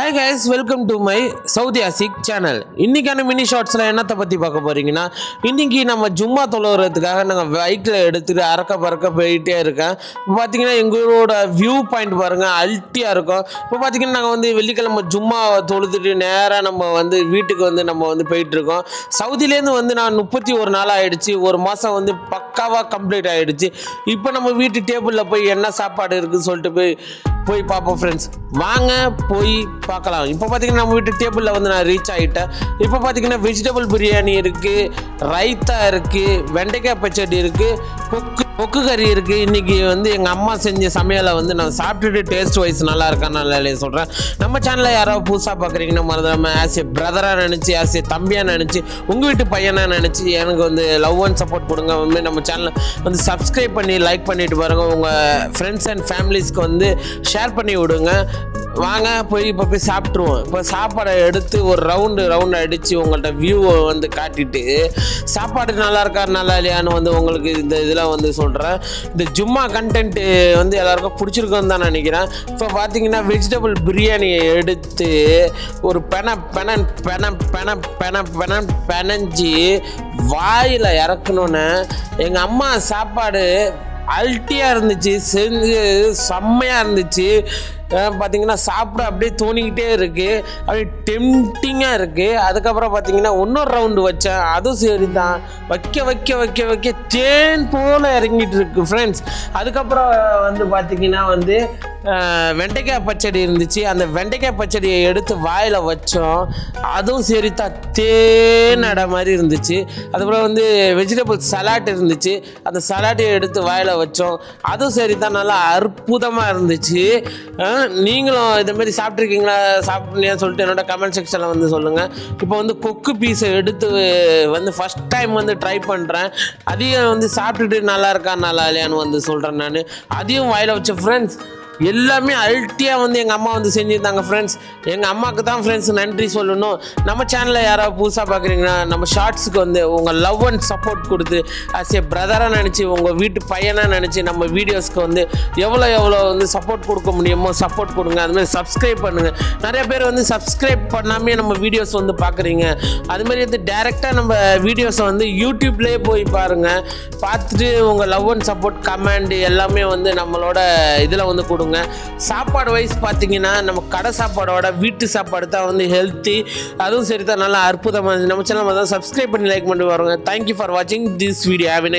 Hi guys welcome to my Saudi Ashik channel இன்றைக்கான mini ஷார்ட்ஸில் என்னத்தை பற்றி பார்க்க போகிறீங்கன்னா இன்றைக்கி நம்ம ஜும்மா தொழுகிறதுக்காக நாங்கள் பைக்கில் எடுத்துகிட்டு அறக்க பறக்க போயிட்டே இருக்கேன். இப்போ பார்த்தீங்கன்னா எங்களோட வியூ பாயிண்ட் பாருங்கள் அல்ட்டியாக இருக்கும். இப்போ பார்த்தீங்கன்னா நாங்கள் வந்து வெள்ளிக்கிழமை ஜும்மா தொழுதுட்டு நேராக நம்ம வந்து வீட்டுக்கு வந்து நம்ம வந்து போயிட்டுருக்கோம். சவுதியிலேருந்து வந்து நான் முப்பத்தி ஒரு நாள் ஆகிடுச்சு ஒரு மாதம் வந்து பக்காவாக கம்ப்ளீட் ஆகிடுச்சு இப்போ நம்ம வீட்டு டேபிளில் போய் என்ன சாப்பாடு இருக்குன்னு சொல்லிட்டு போய் போய் பார்ப்போம் ஃப்ரெண்ட்ஸ் வாங்க போய் பார்க்கலாம். இப்போ பார்த்தீங்கன்னா நம்ம வீட்டு டேபிளில் வந்து நான் ரீச் ஆகிட்டேன். இப்போ பார்த்தீங்கன்னா வெஜிடபிள் பிரியாணி இருக்குது ரைத்தா இருக்குது வெண்டைக்காய் பச்சடி இருக்குது கொக்கு கொக்கு கறி இருக்குது இன்றைக்கி வந்து எங்கள் அம்மா செஞ்ச சமையலை வந்து நான் சாப்பிட்டுட்டு டேஸ்ட் வைஸ் நல்லா இருக்கான்னு நல்லா சொல்கிறேன் நம்ம சேனலில் யாராவது புதுசாக பார்க்குறீங்கன்னா மறந்துடாம ஆஸ் ஏ பிரதராக நினச்சி ஆஸ் ஏ தம்பியாக நினச்சி உங்கள் வீட்டு பையனாக நினச்சி எனக்கு வந்து லவ் அண்ட் சப்போர்ட் கொடுங்க. வந்து நம்ம சேனலை வந்து சப்ஸ்கிரைப் பண்ணி லைக் பண்ணிட்டு பாருங்கள் உங்கள் ஃப்ரெண்ட்ஸ் அண்ட் ஃபேமிலிஸ்க்கு வந்து ஷேர் ஷேர் பண்ணி விடுங்க. வாங்க போய் இப்போ போய் சாப்பிட்ருவோம் இப்போ சாப்பாடை எடுத்து ஒரு ரவுண்டு ரவுண்டு அடித்து உங்கள்கிட்ட வியூவை வந்து காட்டிட்டு சாப்பாடு நல்லா இருக்கா நல்லா இல்லையான்னு வந்து உங்களுக்கு இந்த இதில் வந்து சொல்கிறேன் இந்த ஜும்மா கண்டென்ட்டு வந்து எல்லாருக்கும் பிடிச்சிருக்குன்னு தான் நினைக்கிறேன். இப்போ பார்த்தீங்கன்னா வெஜிடபிள் பிரியாணியை எடுத்து ஒரு Pena Pena Pena Pena Pena Pena பெனஞ்சி வாயில் இறக்கணுன்னு எங்கள் அம்மா சாப்பாடு அல்ட்டியாக இருந்துச்சு செஞ்சு செம்மையாக இருந்துச்சு. பார்த்தீங்கன்னா சாப்பிட அப்படியே தோணிக்கிட்டே இருக்குது அப்படியே டெம்டிங்காக இருக்குது அதுக்கப்புறம் பார்த்தீங்கன்னா இன்னொரு ரவுண்டு வச்சேன். அதுவும் சரி தான் வைக்க வைக்க வைக்க வைக்க தேன் போல் இறங்கிட்டு இருக்கு ஃப்ரெண்ட்ஸ் அதுக்கப்புறம் வந்து பார்த்திங்கன்னா வந்து வெண்டைக்காய் பச்சடி இருந்துச்சு. அந்த வெண்டைக்காய் பச்சடியை எடுத்து வாயில் வச்சோம். அதுவும் சரி தான் தேனடை மாதிரி இருந்துச்சு. அதுக்கப்புறம் வந்து வெஜிடபிள் சலாட் இருந்துச்சு. அந்த சலாட்டையை எடுத்து வாயில் வச்சோம். அதுவும் சரி தான் நல்லா அற்புதமாக இருந்துச்சு. நீங்களும் இதுமாரி மாதிரி சாப்பிட்ருக்கீங்களா சாப்பிட்டீங்க சொல்லிட்டு என்னோட கமெண்ட் செக்ஷனில் வந்து சொல்லுங்கள் இப்போ வந்து கொக்கு பீஸை எடுத்து வந்து ஃபஸ்ட் டைம் வந்து ட்ரை பண்ணுறேன் அதையும் வந்து சாப்பிட்டுட்டு நல்லா இருக்கா நல்லா இல்லையான்னு வந்து சொல்கிறேன் நான். அதையும் வாயில் வச்ச ஃப்ரெண்ட்ஸ் எல்லாமே அல்ட்டியாக வந்து எங்கள் அம்மா வந்து செஞ்சுருந்தாங்க ஃப்ரெண்ட்ஸ் எங்கள் அம்மாவுக்கு தான் ஃப்ரெண்ட்ஸ் நன்றி சொல்லணும். நம்ம சேனலில் யாராவது புதுசாக பார்க்குறீங்கன்னா நம்ம ஷார்ட்ஸுக்கு வந்து உங்கள் லவ் அண்ட் சப்போர்ட் கொடுத்து ஆஸ் ஏ பிரதராக நினச்சி உங்கள் வீட்டு பையனாக நினச்சி நம்ம வீடியோஸ்க்கு வந்து எவ்வளோ எவ்வளோ வந்து சப்போர்ட் கொடுக்க முடியுமோ சப்போர்ட் கொடுங்க. அதுமாதிரி சப்ஸ்கிரைப் பண்ணுங்கள் நிறைய பேர் வந்து சப்ஸ்கிரைப் பண்ணாமே நம்ம வீடியோஸ் வந்து பார்க்குறீங்க அதுமாதிரி வந்து டேரெக்டாக நம்ம வீடியோஸை வந்து யூடியூப்லேயே போய் பாருங்கள் பார்த்துட்டு உங்கள் லவ் அண்ட் சப்போர்ட் கமெண்ட் எல்லாமே வந்து நம்மளோட இதில் வந்து கொடுங்க. சாப்பாடு வைஸ் பார்த்தீங்கன்னா நம்ம கடை சாப்பாடோட வீட்டு சாப்பாடு தான் வந்து ஹெல்த்தி அதுவும் சரி தான் நல்லா அற்புதமாக இருந்துச்சு. நம்ம சேனல் தான் சப்ஸ்கிரைப் பண்ணி லைக் பண்ணி வருவாங்க தேங்க்யூ ஃபார் வாட்சிங் திஸ் வீடியோ ஹேவ்